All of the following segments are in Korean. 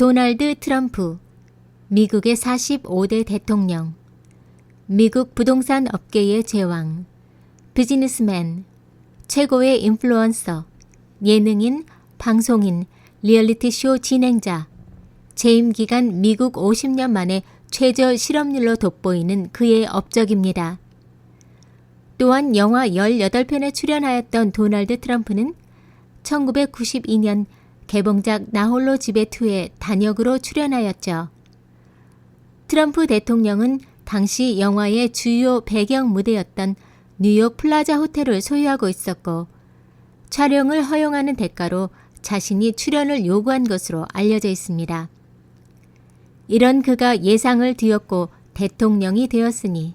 도널드 트럼프, 미국의 45대 대통령, 미국 부동산 업계의 제왕, 비즈니스맨, 최고의 인플루언서, 예능인, 방송인, 리얼리티쇼 진행자, 재임 기간 미국 50년 만에 최저 실업률로 돋보이는 그의 업적입니다. 또한 영화 18편에 출연하였던 도널드 트럼프는 1992년 개봉작 나홀로 집에 2에 단역으로 출연하였죠. 트럼프 대통령은 당시 영화의 주요 배경 무대였던 뉴욕 플라자 호텔을 소유하고 있었고 촬영을 허용하는 대가로 자신이 출연을 요구한 것으로 알려져 있습니다. 이런 그가 예상을 뒤엎고 대통령이 되었으니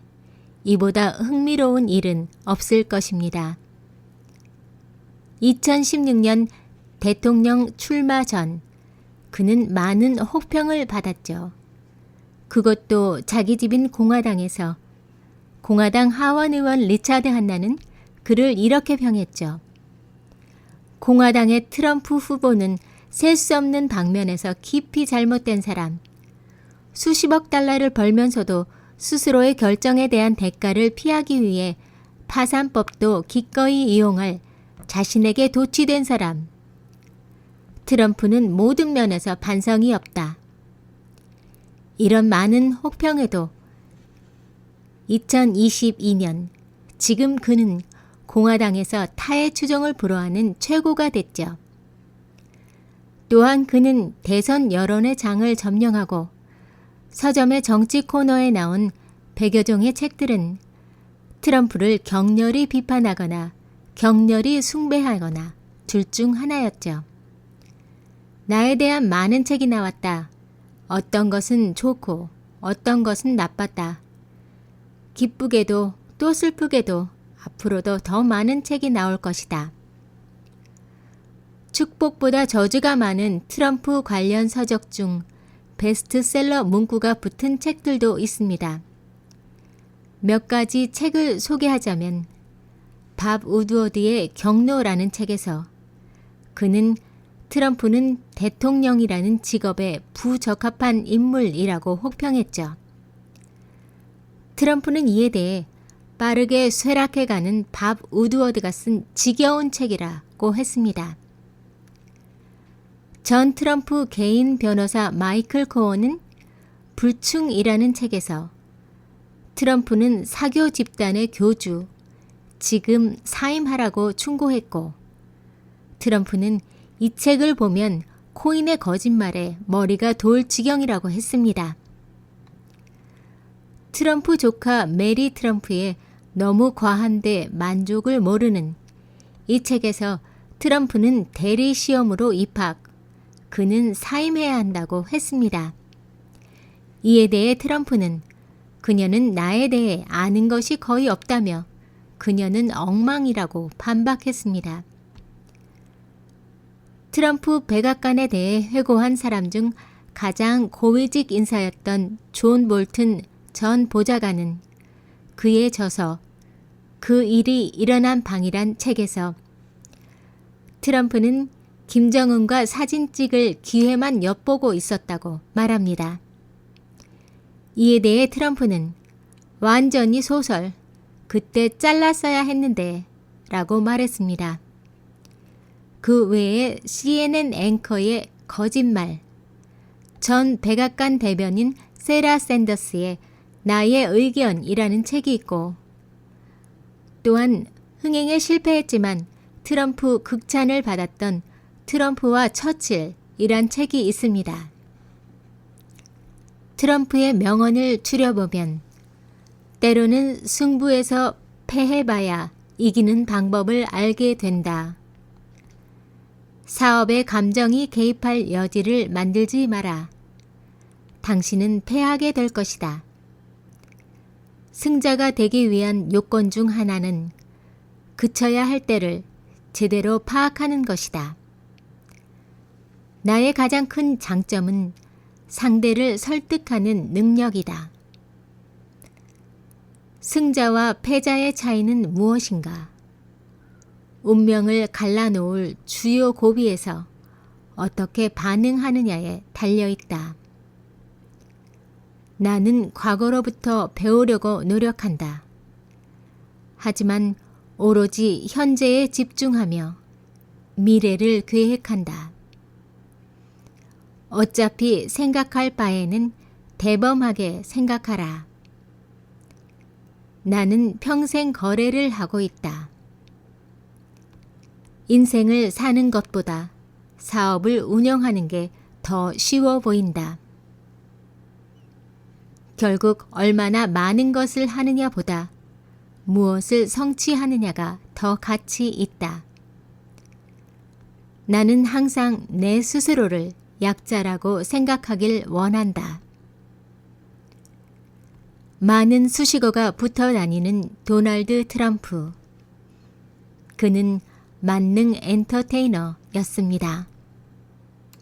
이보다 흥미로운 일은 없을 것입니다. 2016년 대통령 출마 전 그는 많은 혹평을 받았죠. 그것도 자기 집인 공화당에서 공화당 하원 의원 리차드 한나는 그를 이렇게 평했죠. 공화당의 트럼프 후보는 셀 수 없는 방면에서 깊이 잘못된 사람. 수십억 달러를 벌면서도 스스로의 결정에 대한 대가를 피하기 위해 파산법도 기꺼이 이용할 자신에게 도취된 사람. 트럼프는 모든 면에서 반성이 없다. 이런 많은 혹평에도 2022년 지금 그는 공화당에서 타의 추종을 불허하는 최고가 됐죠. 또한 그는 대선 여론의 장을 점령하고 서점의 정치 코너에 나온 100여 종의 책들은 트럼프를 격렬히 비판하거나 격렬히 숭배하거나 둘 중 하나였죠. 나에 대한 많은 책이 나왔다. 어떤 것은 좋고 어떤 것은 나빴다. 기쁘게도 또 슬프게도 앞으로도 더 많은 책이 나올 것이다. 축복보다 저주가 많은 트럼프 관련 서적 중 베스트셀러 문구가 붙은 책들도 있습니다. 몇 가지 책을 소개하자면 밥 우드워드의 경로라는 책에서 그는 트럼프는 대통령이라는 직업에 부적합한 인물이라고 혹평했죠. 트럼프는 이에 대해 빠르게 쇠락해가는 밥 우드워드가 쓴 지겨운 책이라고 했습니다. 전 트럼프 개인 변호사 마이클 코어는 불충이라는 책에서 트럼프는 사교 집단의 교주, 지금 사임하라고 충고했고, 트럼프는 이 책을 보면 코인의 거짓말에 머리가 돌 지경이라고 했습니다. 트럼프 조카 메리 트럼프의 너무 과한데 만족을 모르는 이 책에서 트럼프는 대리 시험으로 입학, 그는 사임해야 한다고 했습니다. 이에 대해 트럼프는 그녀는 나에 대해 아는 것이 거의 없다며 그녀는 엉망이라고 반박했습니다. 트럼프 백악관에 대해 회고한 사람 중 가장 고위직 인사였던 존 볼튼 전 보좌관은 그의 저서 그 일이 일어난 방이란 책에서 트럼프는 김정은과 사진 찍을 기회만 엿보고 있었다고 말합니다. 이에 대해 트럼프는 완전히 소설, 그때 잘랐어야 했는데 라고 말했습니다. 그 외에 CNN 앵커의 거짓말, 전 백악관 대변인 세라 샌더스의 나의 의견이라는 책이 있고 또한 흥행에 실패했지만 트럼프 극찬을 받았던 트럼프와 처칠이란 책이 있습니다. 트럼프의 명언을 추려보면 때로는 승부에서 패해봐야 이기는 방법을 알게 된다. 사업에 감정이 개입할 여지를 만들지 마라. 당신은 패하게 될 것이다. 승자가 되기 위한 요건 중 하나는 그쳐야 할 때를 제대로 파악하는 것이다. 나의 가장 큰 장점은 상대를 설득하는 능력이다. 승자와 패자의 차이는 무엇인가? 운명을 갈라놓을 주요 고비에서 어떻게 반응하느냐에 달려 있다. 나는 과거로부터 배우려고 노력한다. 하지만 오로지 현재에 집중하며 미래를 계획한다. 어차피 생각할 바에는 대범하게 생각하라. 나는 평생 거래를 하고 있다. 인생을 사는 것보다 사업을 운영하는 게 더 쉬워 보인다. 결국 얼마나 많은 것을 하느냐보다 무엇을 성취하느냐가 더 가치 있다. 나는 항상 내 스스로를 약자라고 생각하길 원한다. 많은 수식어가 붙어 다니는 도널드 트럼프. 그는 만능 엔터테이너였습니다.